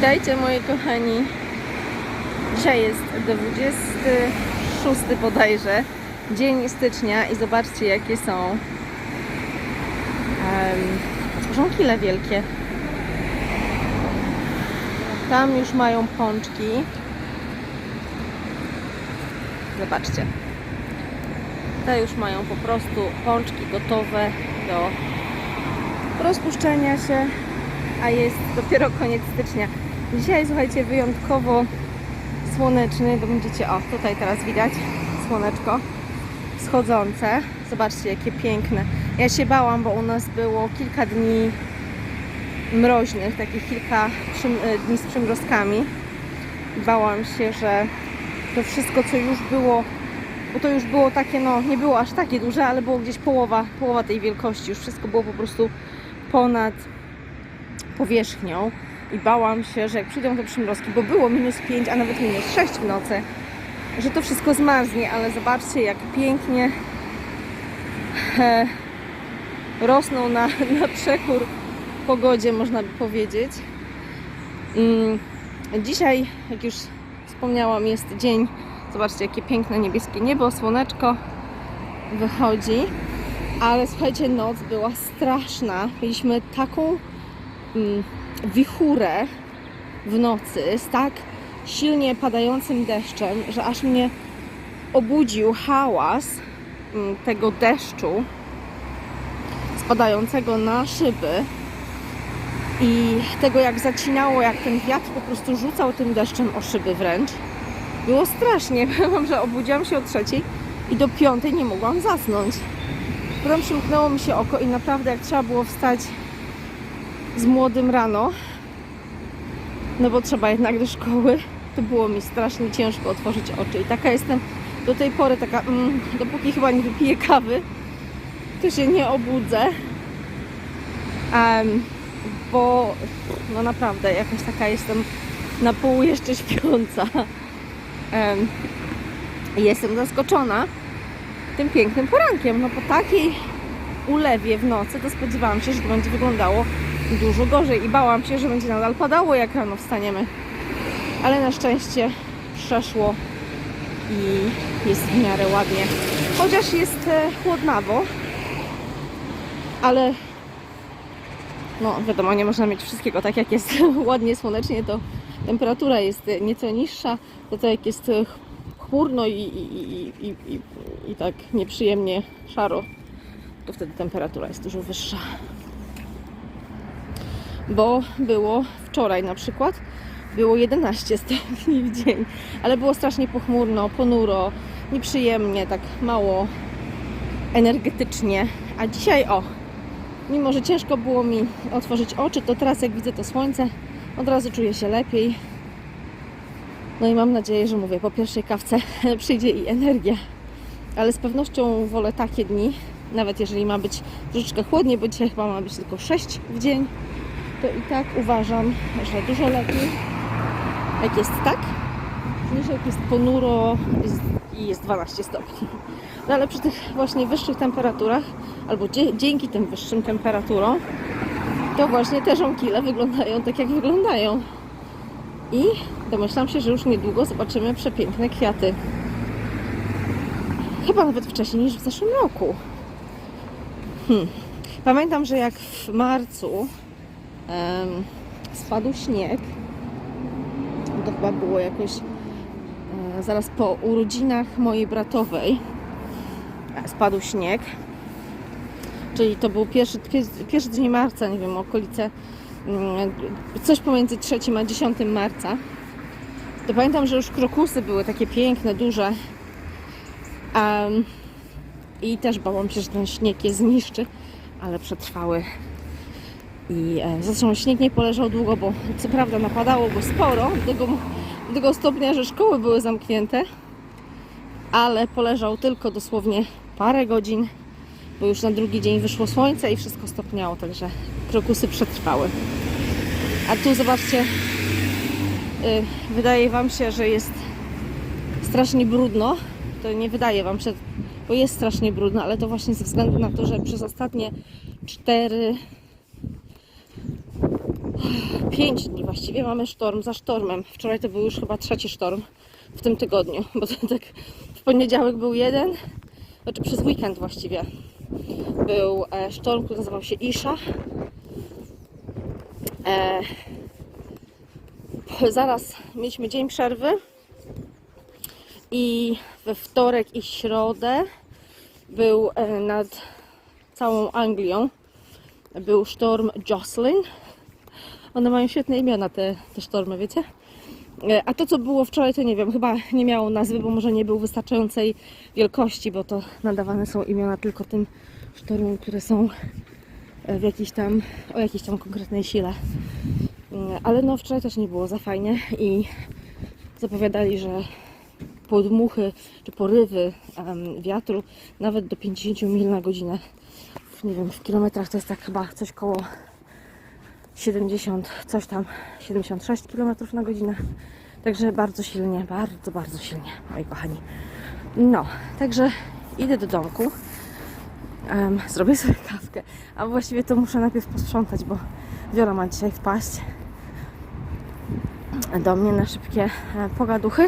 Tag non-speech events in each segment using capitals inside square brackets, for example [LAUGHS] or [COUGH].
Witajcie moi kochani. Dzisiaj jest 26 bodajże dzień stycznia i zobaczcie jakie są um, żonkile wielkie. Tam już mają pączki. Zobaczcie. Te już mają po prostu pączki gotowe do rozpuszczenia się, a jest dopiero koniec stycznia. Dzisiaj, słuchajcie, wyjątkowo słoneczny, to będziecie, o, tutaj teraz widać słoneczko wschodzące. Zobaczcie, jakie piękne. Ja się bałam, bo u nas było kilka dni mroźnych, takich kilka e, dni z przymrozkami. Bałam się, że to wszystko, co już było, bo to już było takie, no, nie było aż takie duże, ale było gdzieś połowa, połowa tej wielkości. Już wszystko było po prostu ponad powierzchnią i bałam się, że jak przyjdą te przymrozki, bo było minus 5, a nawet minus 6 w nocy, że to wszystko zmarznie, ale zobaczcie jak pięknie e, rosną na, [LAUGHS] na przekór pogodzie, można by powiedzieć. Mm, dzisiaj, jak już wspomniałam, jest dzień, zobaczcie jakie piękne niebieskie niebo, słoneczko wychodzi, ale słuchajcie, noc była straszna. Mieliśmy taką mm, wichurę w nocy z tak silnie padającym deszczem, że aż mnie obudził hałas mm, tego deszczu spadającego na szyby i tego jak zacinało, jak ten wiatr po prostu rzucał tym deszczem o szyby wręcz. Było strasznie. [LAUGHS] Powiem, że obudziłam się o trzeciej i do piątej nie mogłam zasnąć. Potem przymknęło mi się oko i naprawdę jak trzeba było wstać z młodym rano, no bo trzeba jednak do szkoły, to było mi strasznie ciężko otworzyć oczy. I taka jestem do tej pory, taka, mm, dopóki chyba nie wypiję kawy, to się nie obudzę. Em, bo no naprawdę jakaś taka jestem na pół jeszcze śpiąca. I jestem zaskoczona tym pięknym porankiem. No po takiej ulewie w nocy to spodziewałam się, że to będzie wyglądało dużo gorzej i bałam się, że będzie nadal padało jak rano wstaniemy. Ale na szczęście przeszło i jest w miarę ładnie. Chociaż jest e, chłodnawo, ale no wiadomo, nie można mieć wszystkiego. Tak jak jest [LAUGHS] ładnie słonecznie, to temperatura jest e, nieco niższa. To to jak jest e, chmurno i, i, i, i, i tak nieprzyjemnie szaro, to wtedy temperatura jest dużo wyższa. Bo było wczoraj na przykład, było 11 stopni w dzień, ale było strasznie pochmurno, ponuro, nieprzyjemnie, tak mało energetycznie. A dzisiaj o, mimo że ciężko było mi otworzyć oczy, to teraz jak widzę to słońce, od razu czuję się lepiej. No i mam nadzieję, że mówię, po pierwszej kawce [LAUGHS] przyjdzie i energia. Ale z pewnością wolę takie dni, nawet jeżeli ma być troszeczkę chłodniej, bo dzisiaj chyba ma być tylko 6 w dzień, to i tak uważam, że dużo lepiej, jak jest tak, niż jak jest ponuro i jest 12 stopni. No ale przy tych właśnie wyższych temperaturach, albo dzięki tym wyższym temperaturom, to właśnie te żonkile wyglądają tak, jak wyglądają. I domyślam się, że już niedługo zobaczymy przepiękne kwiaty. Chyba nawet wcześniej niż w zeszłym roku. Hmm. Pamiętam, że jak w marcu spadł śnieg, to chyba było jakoś e, zaraz po urodzinach mojej bratowej e, spadł śnieg. Czyli to był pierwszy, pierwszy, dzień marca, nie wiem, okolice mm, coś pomiędzy 3 a 10 marca. To pamiętam, że już krokusy były takie piękne, duże. Em, I też bałam się, że ten śnieg je zniszczy, ale przetrwały. I e, zresztą śnieg nie poleżał długo, bo co prawda napadało go sporo, do tego, do tego stopnia, że szkoły były zamknięte, ale poleżał tylko dosłownie parę godzin, bo już na drugi dzień wyszło słońce i wszystko stopniało, także krokusy przetrwały. A tu zobaczcie, y, wydaje Wam się, że jest strasznie brudno. To nie wydaje Wam się, bo jest strasznie brudno, ale to właśnie ze względu na to, że przez ostatnie cztery pięć dni właściwie mamy sztorm za sztormem. Wczoraj to był już chyba trzeci sztorm w tym tygodniu, bo to tak w poniedziałek był jeden, znaczy przez weekend właściwie był e, sztorm, który nazywał się Isha. E, zaraz mieliśmy dzień przerwy i we wtorek i środę był e, nad całą Anglią był sztorm Jocelyn. One mają świetne imiona, te, te sztormy, wiecie? E, A to, co było wczoraj, to nie wiem, chyba nie miało nazwy, bo może nie był wystarczającej wielkości, bo to nadawane są imiona tylko tym sztormom, które są e, w jakiejś tam, o jakiejś tam konkretnej sile. E, Ale no wczoraj też nie było za fajnie i zapowiadali, że podmuchy czy porywy em, wiatru nawet do 50 mil na godzinę. Nie wiem, w kilometrach to jest tak chyba coś koło 70, coś tam, 76 km na godzinę. Także bardzo silnie, bardzo, bardzo silnie, moi kochani. No, także idę do domku. Em, zrobię sobie kawkę, a właściwie to muszę najpierw posprzątać, bo Wiola ma dzisiaj wpaść do mnie na szybkie e, pogaduchy.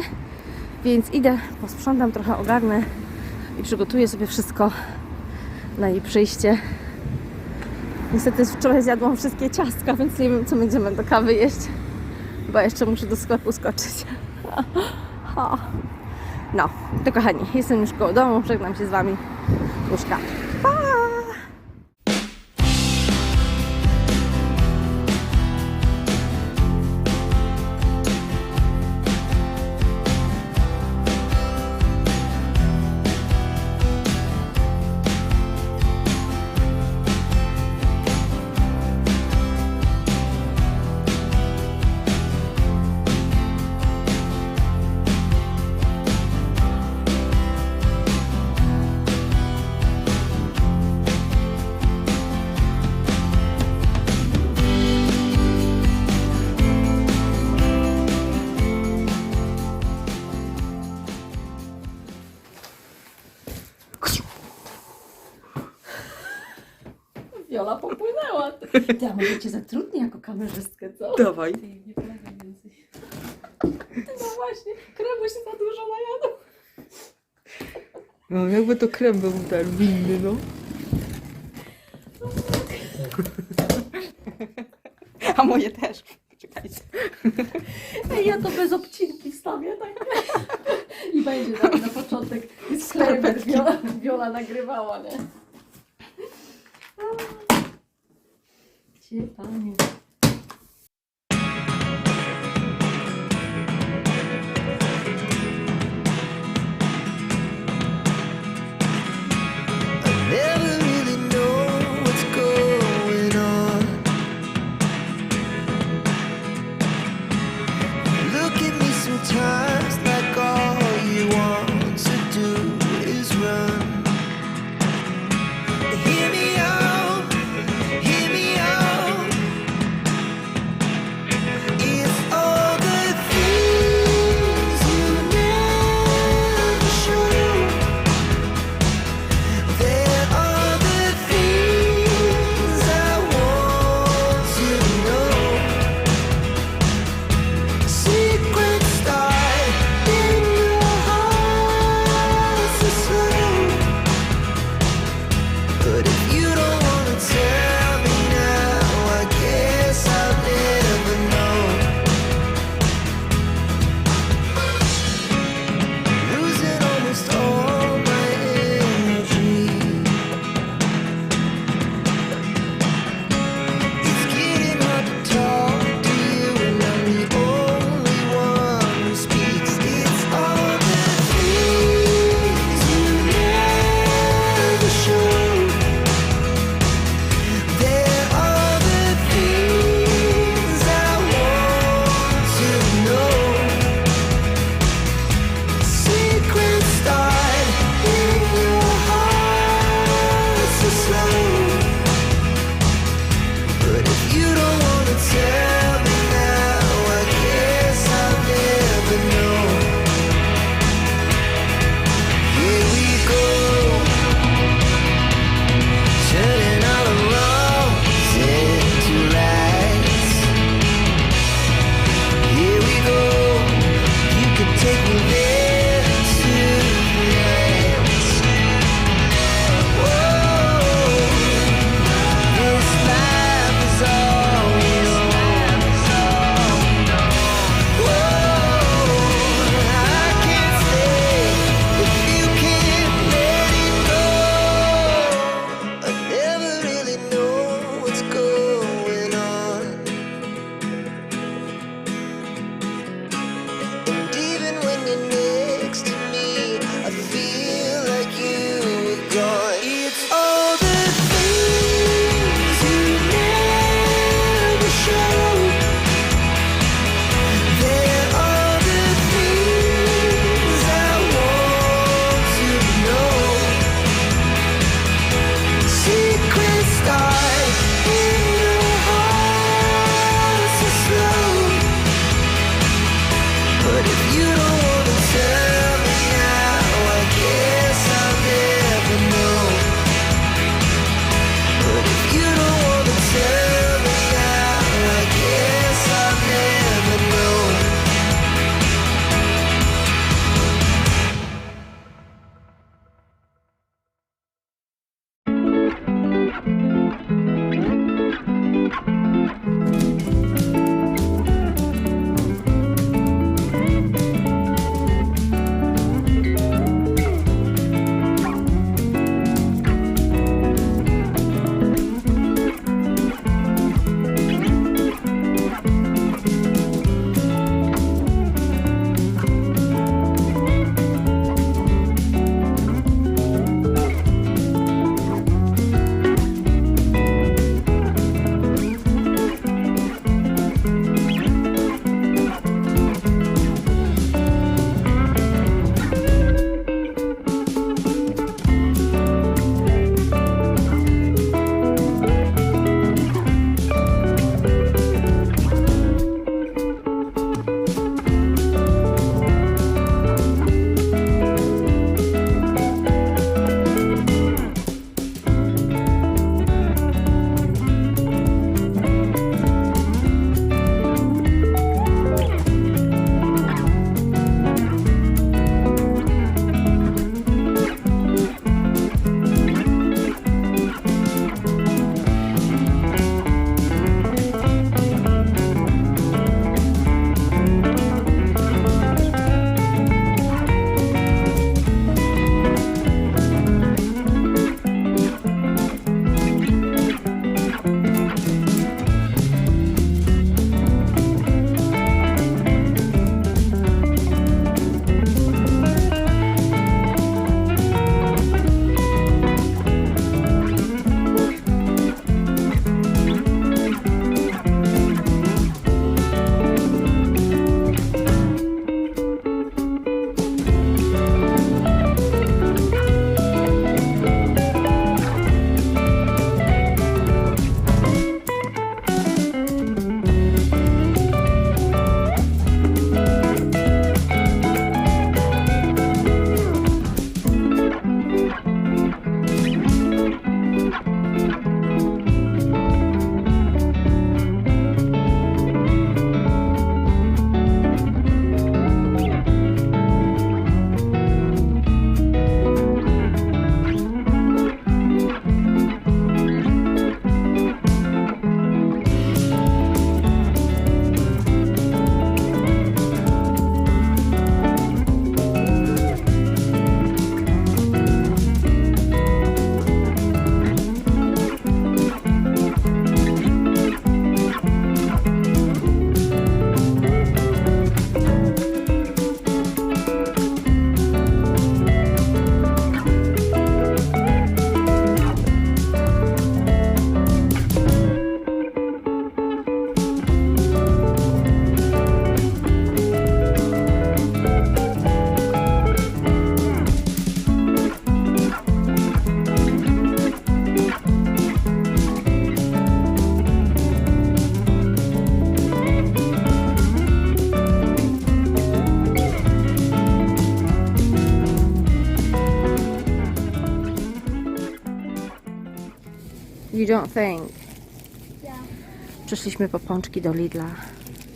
Więc idę, posprzątam, trochę ogarnę i przygotuję sobie wszystko na jej przyjście. Niestety wczoraj zjadłam wszystkie ciastka, więc nie wiem, co będziemy do kawy jeść. Chyba jeszcze muszę do sklepu skoczyć. [LAUGHS] No, to kochani, jestem już koło domu, żegnam się z Wami. Puszka. Ty, a może cię zatrudnię jako kamerzystkę, co? Dawaj. Ty, nie więcej. Ty, no właśnie, kremu się za dużo najadł. No, jakby to krem był ten winny, no. A moje też. Czekajcie. Ej, ja to bez obcinki wstawię, tak? I będzie tam na początek disclaimer, Skarpetki. Wiola, Wiola nagrywała, nie? şey daha? You don't think? Yeah. Przyszliśmy po pączki do Lidla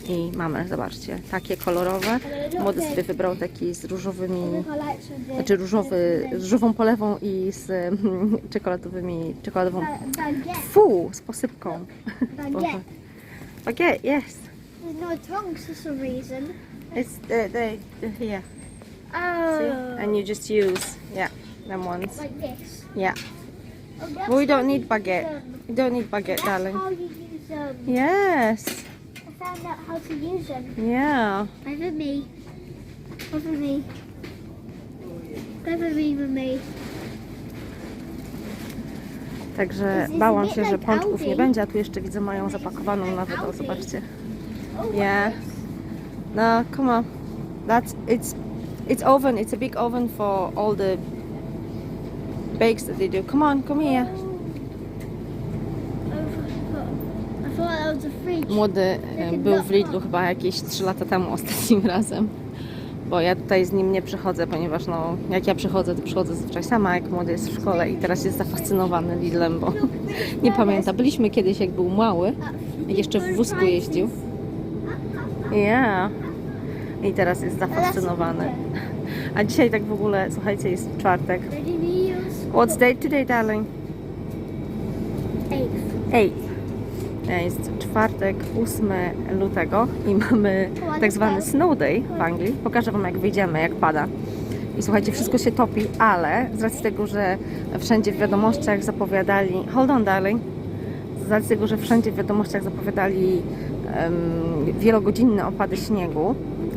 i mamy, zobaczcie, takie kolorowe. Młody sobie wybrał taki z różowymi, znaczy różowy, z różową polewą i z mm, czekoladowymi, czekoladową, fu, z posypką. Baguette. Baguette, yes. There's no trunks for some reason. It's the, the, the here. See? Oh. And you just use, yeah, them ones. Like this. Yeah. But we don't need baguette. You don't need baguette, darling. how you use them. Yes. I found out how to use them. Yeah. Over me. Over me. Over me, with me. Także bałam się, że pączków nie będzie, a tu jeszcze widzę mają zapakowaną nawet, o zobaczcie. Oh, Yeah. No, come on. That's it's it's oven. It's a big oven for all the bakes that they do. Come on, come here. Młody e, był w Lidlu chyba jakieś 3 lata temu ostatnim [LAUGHS] razem. Bo ja tutaj z nim nie przychodzę, ponieważ no, jak ja przychodzę, to przychodzę zazwyczaj sama, jak młody jest w szkole i teraz jest zafascynowany Lidlem, bo [LAUGHS] nie pamięta. Byliśmy kiedyś, jak był mały, jak jeszcze w wózku jeździł. Yeah. I teraz jest zafascynowany. A dzisiaj tak w ogóle, słuchajcie, jest czwartek. What's date today, darling? Eight. Eight. Jest czwartek, 8 lutego i mamy tak zwany snow day w Anglii. Pokażę Wam jak wyjdziemy, jak pada. I słuchajcie, wszystko się topi, ale z racji tego, że wszędzie w wiadomościach zapowiadali... Hold on, darling. Z racji tego, że wszędzie w wiadomościach zapowiadali em, wielogodzinne opady śniegu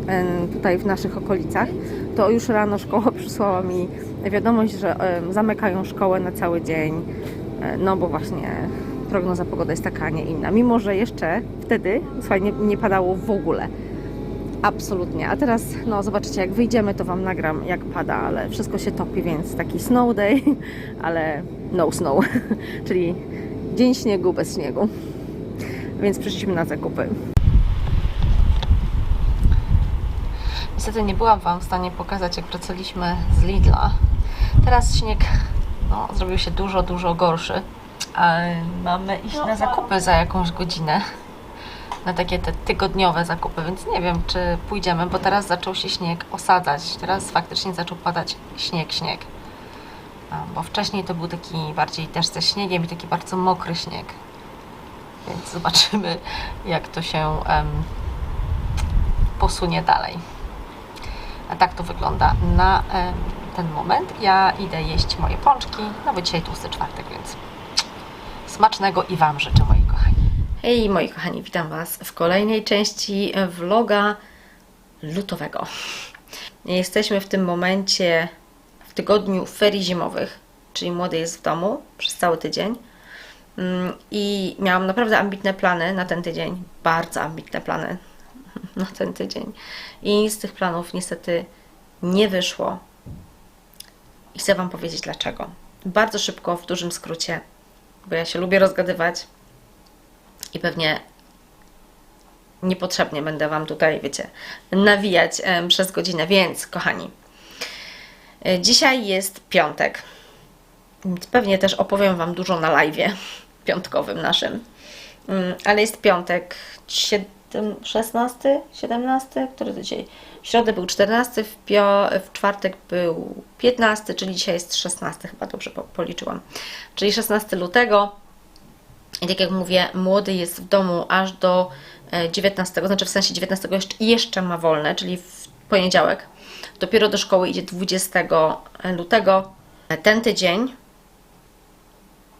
em, tutaj w naszych okolicach, to już rano szkoła [LAUGHS] przysłała mi wiadomość, że zamykają szkołę na cały dzień, e, no bo właśnie prognoza pogody jest taka, a nie inna. Mimo, że jeszcze wtedy, słuchaj, nie, nie padało w ogóle. Absolutnie. A teraz, no zobaczycie, jak wyjdziemy, to Wam nagram, jak pada, ale wszystko się topi, więc taki snow day, [LAUGHS] ale no snow, [LAUGHS] czyli dzień śniegu bez śniegu. Więc przyszliśmy na zakupy. Niestety nie byłam Wam w stanie pokazać, jak wracaliśmy z Lidla. Teraz śnieg no, zrobił się dużo, dużo gorszy. A mamy iść na zakupy za jakąś godzinę. Na takie te tygodniowe zakupy, więc nie wiem, czy pójdziemy, bo teraz zaczął się śnieg osadzać. Teraz faktycznie zaczął padać śnieg, śnieg. Bo wcześniej to był taki bardziej też ze śniegiem i taki bardzo mokry śnieg. Więc zobaczymy, jak to się em, posunie dalej. Tak to wygląda na ten moment. Ja idę jeść moje pączki, no bo dzisiaj tłusty czwartek, więc smacznego i Wam życzę, moi kochani. Hej, moi kochani, witam Was w kolejnej części vloga lutowego. Jesteśmy w tym momencie w tygodniu ferii zimowych, czyli młody jest w domu przez cały tydzień. Mm, I miałam naprawdę ambitne plany na ten tydzień, bardzo ambitne plany na ten tydzień. I z tych planów niestety nie wyszło. I chcę Wam powiedzieć dlaczego. Bardzo szybko, w dużym skrócie, bo ja się lubię rozgadywać i pewnie niepotrzebnie będę Wam tutaj, wiecie, nawijać przez godzinę. Więc, kochani, e, dzisiaj jest piątek. Pewnie też opowiem Wam dużo na live'ie piątkowym naszym. Mm, Ale jest piątek, 7, 16, 17, który to dzisiaj? W środę był 14, w, pio, w czwartek był 15, czyli dzisiaj jest 16, chyba dobrze po- policzyłam. Czyli 16 lutego. I tak jak mówię, młody jest w domu aż do e, 19, znaczy w sensie 19 jeszcze, jeszcze ma wolne, czyli w poniedziałek. Dopiero do szkoły idzie 20 lutego. Ten tydzień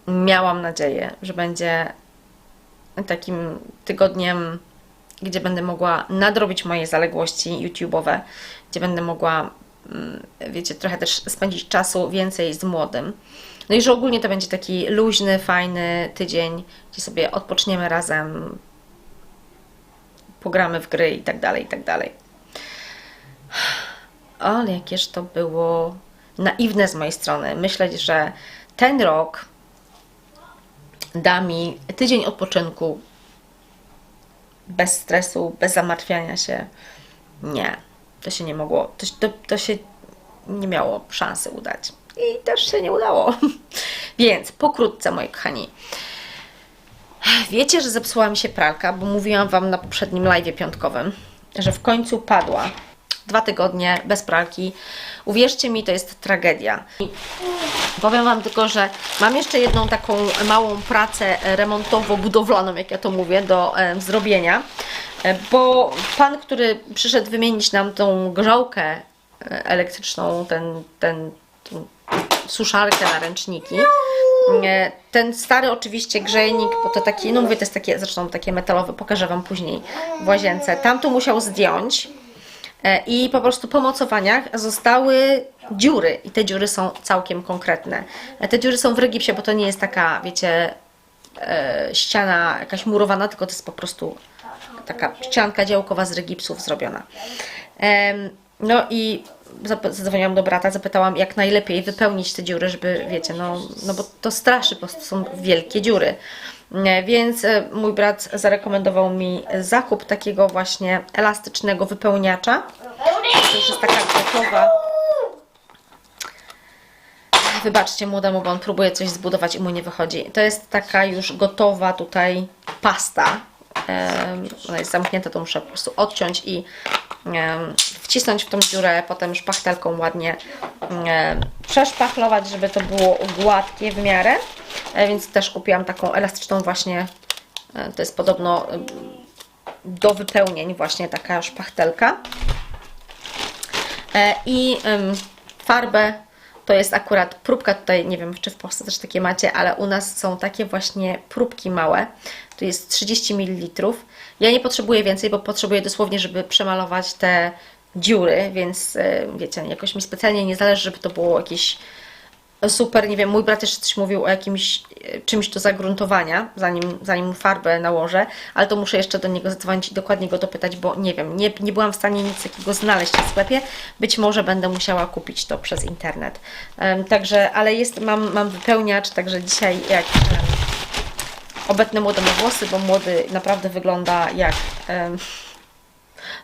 miałam nadzieję, że będzie takim tygodniem, gdzie będę mogła nadrobić moje zaległości YouTube'owe, gdzie będę mogła, mm, wiecie, trochę też spędzić czasu więcej z młodym. No i że ogólnie to będzie taki luźny, fajny tydzień, gdzie sobie odpoczniemy razem, pogramy w gry i tak dalej, i tak dalej. Ale jakież to było naiwne z mojej strony. Myśleć, że ten rok da mi tydzień odpoczynku bez stresu, bez zamartwiania się. Nie, to się nie mogło, to, to, to się nie miało szansy udać. I też się nie udało. [LAUGHS] Więc pokrótce, moi kochani. Wiecie, że zepsuła mi się pralka, bo mówiłam Wam na poprzednim live piątkowym, że w końcu padła. Dwa tygodnie bez pralki. Uwierzcie mi, to jest tragedia. Powiem Wam tylko, że mam jeszcze jedną taką małą pracę remontowo-budowlaną, jak ja to mówię, do e, zrobienia, e, bo pan, który przyszedł wymienić nam tą grzałkę e, elektryczną, ten, ten, ten suszarkę na ręczniki, ten stary oczywiście grzejnik, bo to taki, no mówię, to jest takie, zresztą takie metalowe, pokażę Wam później w łazience, tam to musiał zdjąć, i po prostu po mocowaniach zostały dziury i te dziury są całkiem konkretne. E, Te dziury są w rygipsie, bo to nie jest taka, wiecie, e, ściana jakaś murowana, tylko to jest po prostu taka ścianka działkowa z rygipsów zrobiona. No i zadzwoniłam do brata, zapytałam jak najlepiej wypełnić te dziury, żeby wiecie, no, no bo to straszy, po prostu są wielkie dziury. E, Więc e, mój brat zarekomendował mi zakup takiego właśnie elastycznego wypełniacza. To już jest taka gotowa. Wybaczcie młodemu, bo on próbuje coś zbudować i mu nie wychodzi. To jest taka już gotowa tutaj pasta. Ona jest zamknięta, to muszę po prostu odciąć i wcisnąć w tą dziurę, potem szpachtelką ładnie przeszpachlować, żeby to było gładkie w miarę. E, Więc też kupiłam taką elastyczną właśnie, e, to jest podobno do wypełnień właśnie taka szpachtelka. E, I farbę to jest akurat próbka tutaj, nie wiem czy w Polsce też takie macie, ale u nas są takie właśnie próbki małe. Tu jest 30 ml. Ja nie potrzebuję więcej, bo potrzebuję dosłownie, żeby przemalować te dziury, więc y, wiecie, jakoś mi specjalnie nie zależy, żeby to było jakieś super, nie wiem, mój brat jeszcze coś mówił o jakimś e, czymś do zagruntowania, zanim, zanim farbę nałożę, ale to muszę jeszcze do niego zadzwonić i dokładnie go dopytać, bo nie wiem, nie, nie byłam w stanie nic takiego znaleźć w sklepie. Być może będę musiała kupić to przez internet. Em, także, ale jest, mam, mam wypełniacz, także dzisiaj jak em, obetnę młodemu włosy, bo młody naprawdę wygląda jak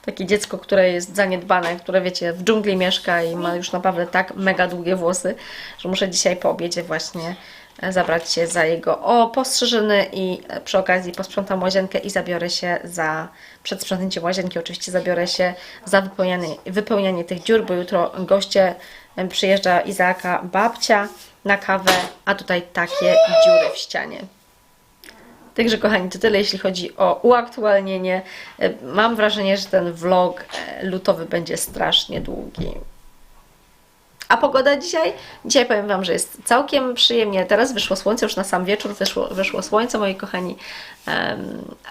takie dziecko, które jest zaniedbane, które wiecie, w dżungli mieszka i ma już naprawdę tak mega długie włosy, że muszę dzisiaj po obiedzie właśnie e, zabrać się za jego opostrzyżyny i e, przy okazji posprzątam łazienkę i zabiorę się za, przed sprzątnięciem łazienki oczywiście zabiorę się za wypełnianie, wypełnianie tych dziur, bo jutro goście przyjeżdża Izaaka babcia na kawę, a tutaj takie dziury w ścianie. Także kochani, to tyle jeśli chodzi o uaktualnienie. E, Mam wrażenie, że ten vlog e, lutowy będzie strasznie długi. A pogoda dzisiaj? Dzisiaj powiem Wam, że jest całkiem przyjemnie. Teraz wyszło słońce, już na sam wieczór wyszło, wyszło słońce, moi kochani,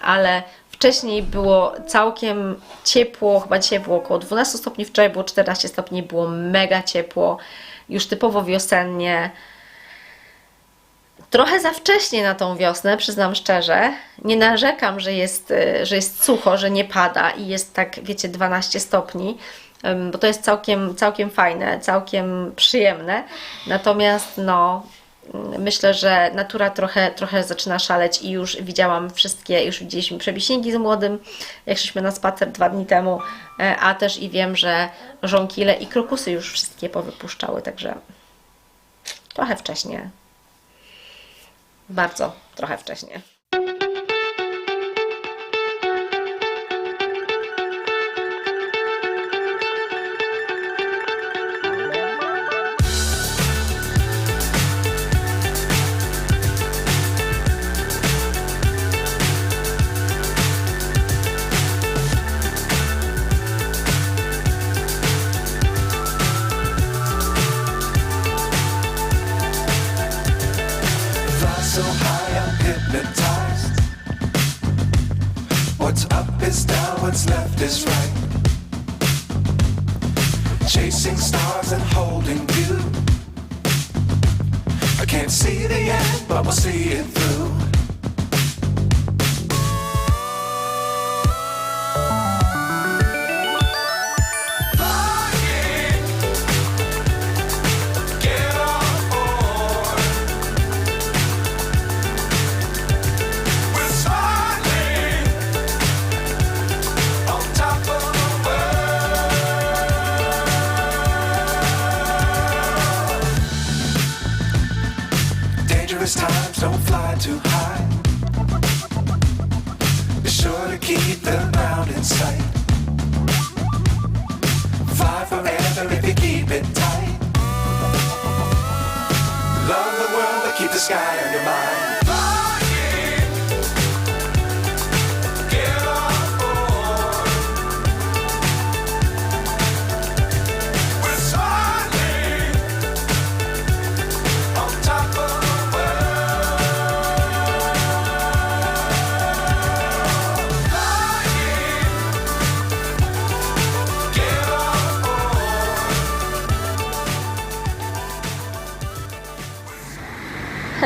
ale wcześniej było całkiem ciepło, chyba dzisiaj było około 12 stopni, wczoraj było 14 stopni, było mega ciepło, już typowo wiosennie. Trochę za wcześnie na tą wiosnę, przyznam szczerze. Nie narzekam, że jest, y, że jest sucho, że nie pada i jest tak, wiecie, 12 stopni, bo to jest całkiem, całkiem fajne, całkiem przyjemne. Natomiast, no, mm, myślę, że natura trochę, trochę zaczyna szaleć i już widziałam wszystkie, już widzieliśmy przebiśniegi z młodym, jak szliśmy na spacer dwa dni temu, e, a też i wiem, że żonkile i krokusy już wszystkie powypuszczały, także trochę wcześnie. Bardzo, trochę wcześnie.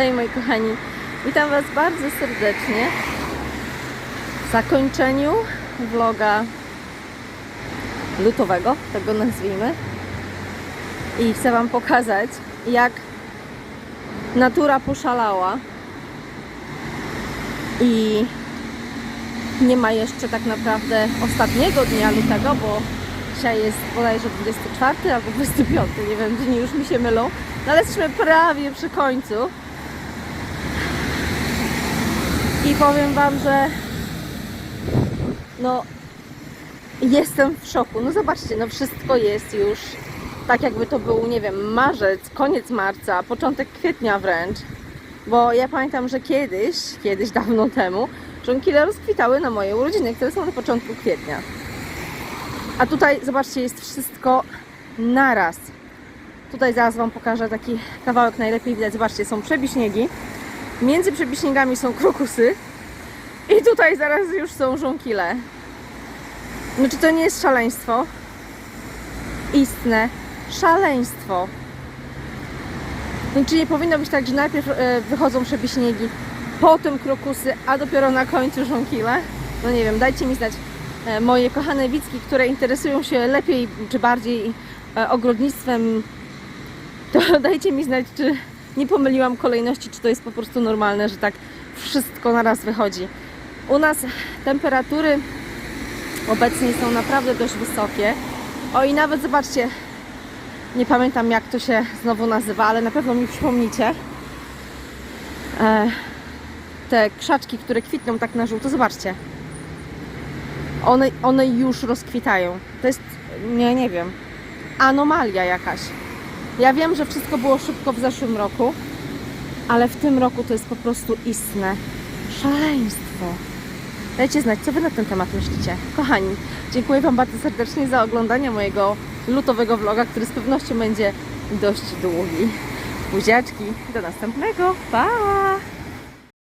Hej moi kochani, witam Was bardzo serdecznie w zakończeniu vloga lutowego, tego nazwijmy. I chcę Wam pokazać, jak natura poszalała i nie ma jeszcze tak naprawdę ostatniego dnia lutego, bo dzisiaj jest bodajże 24 albo 25, nie wiem, dni już mi się mylą, no ale jesteśmy prawie przy końcu. I powiem Wam, że no jestem w szoku. No zobaczcie, no wszystko jest już tak jakby to był, nie wiem, marzec, koniec marca, początek kwietnia wręcz. Bo ja pamiętam, że kiedyś, kiedyś dawno temu, żonkile rozkwitały na moje urodziny, które są na początku kwietnia. A tutaj, zobaczcie, jest wszystko naraz. Tutaj zaraz Wam pokażę taki kawałek najlepiej widać. Zobaczcie, są przebiśniegi. Między przebiśniegami są krokusy. I tutaj zaraz już są żonkile. No czy to nie jest szaleństwo? Istne szaleństwo. No, czy nie powinno być tak, że najpierw e, wychodzą przebiśniegi, potem krokusy, a dopiero na końcu żonkile? No nie wiem, dajcie mi znać e, moje kochane widzki, które interesują się lepiej czy bardziej e, ogrodnictwem, to [LAUGHS] dajcie mi znać, czy nie pomyliłam kolejności, czy to jest po prostu normalne, że tak wszystko naraz wychodzi. U nas temperatury obecnie są naprawdę dość wysokie. O i nawet zobaczcie, nie pamiętam jak to się znowu nazywa, ale na pewno mi przypomnicie. E, te krzaczki, które kwitną tak na żółto, zobaczcie. One, one już rozkwitają. To jest, nie, nie wiem, anomalia jakaś. Ja wiem, że wszystko było szybko w zeszłym roku, ale w tym roku to jest po prostu istne szaleństwo. Dajcie znać, co Wy na ten temat myślicie. Kochani, dziękuję Wam bardzo serdecznie za oglądanie mojego lutowego vloga, który z pewnością będzie dość długi. Buziaczki, do następnego. Pa!